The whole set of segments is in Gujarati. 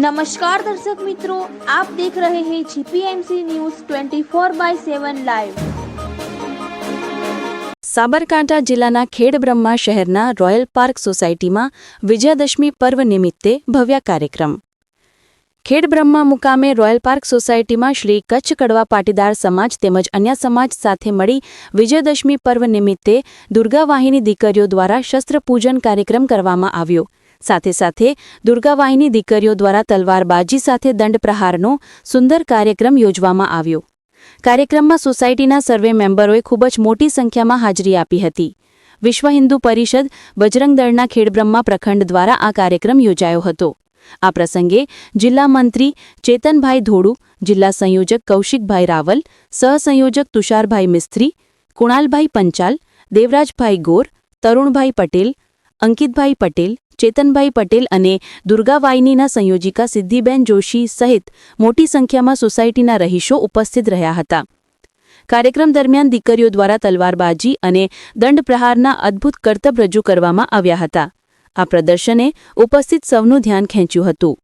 નમસ્કાર દર્શક મિત્રો આપ દેખ રહે હૈ GPMC news 24 by 7 live Sabarkantha જિલ્લાના ખેડબ્રહ્મા શહેરના રોયલ પાર્ક સોસાયટીમાં વિજયાદશમી પર્વ નિમિત્તે ભવ્ય કાર્યક્રમ. ખેડબ્રહ્મા મુકામે રોયલ પાર્ક સોસાયટીમાં શ્રી કચ્છ કડવા પાટીદાર સમાજ તેમજ અન્ય સમાજ સાથે મળી વિજયદશમી પર્વ નિમિત્તે દુર્ગાવાહિની દીકરીઓ દ્વારા શસ્ત્રપૂજન કાર્યક્રમ કરવામાં આવ્યો. સાથે સાથે દુર્ગાવાહિની દીકરીઓ દ્વારા તલવારબાજી સાથે દંડ પ્રહારનો સુંદર કાર્યક્રમ યોજવામાં આવ્યો. કાર્યક્રમમાં સોસાયટીના સર્વે મેમ્બરોએ ખૂબ જ મોટી સંખ્યામાં હાજરી આપી હતી. વિશ્વ હિન્દુ પરિષદ બજરંગ દળના ખેડબ્રહ્મા પ્રખંડ દ્વારા આ કાર્યક્રમ યોજાયો હતો. આ પ્રસંગે જિલ્લા મંત્રી ચેતનભાઈ ધોડુ જિલ્લા સંયોજક કૌશિકભાઈ રાવલ, સહસંયોજક તુષારભાઈ મિસ્ત્રી, કુણાલભાઈ પંચાલ, દેવરાજભાઈ ગોર, તરુણભાઈ પટેલ, અંકિતભાઈ પટેલ ચેતનભાઈ પટેલ અને દુર્ગાવાહિનીના સંયોજિકા સિદ્ધિબેન જોશી સહિત મોટી સંખ્યામાં સોસાયટીના રહીશો ઉપસ્થિત રહ્યા હતા. કાર્યક્રમ દરમિયાન દીકરીઓ દ્વારા તલવારબાજી અને દંડ પ્રહારના અદ્ભુત કરતબ રજૂ કરવામાં આવ્યા હતા. આ પ્રદર્શને ઉપસ્થિત સૌનું ધ્યાન ખેંચ્યું હતું.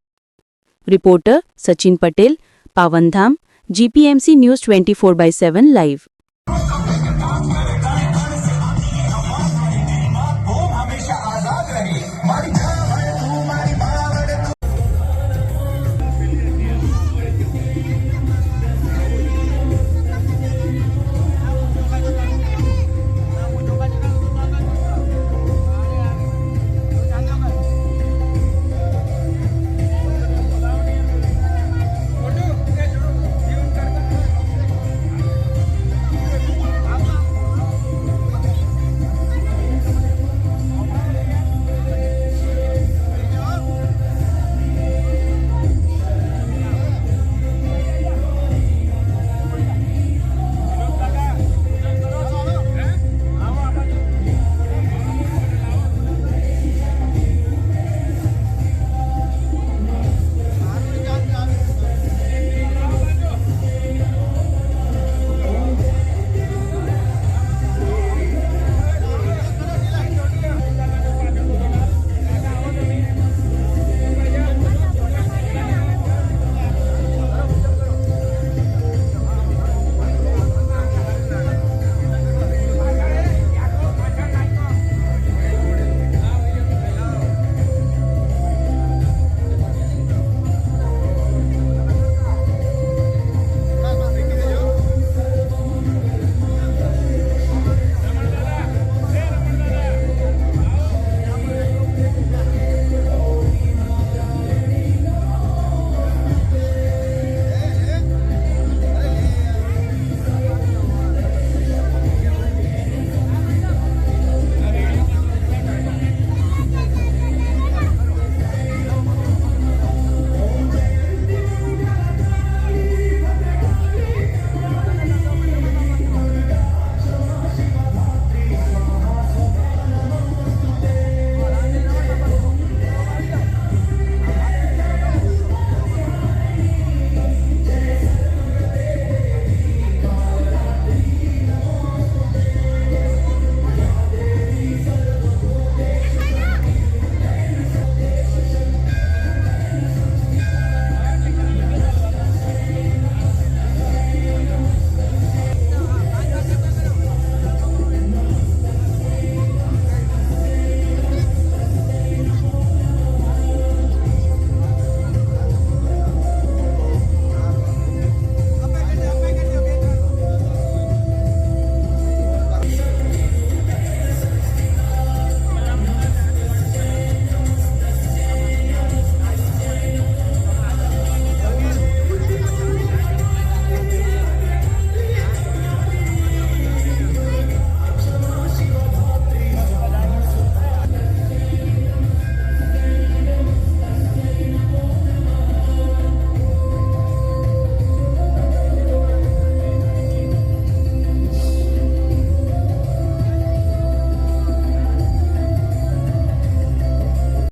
Reporter Sachin Patel, Pavandham, GPMC news twenty four by seven live.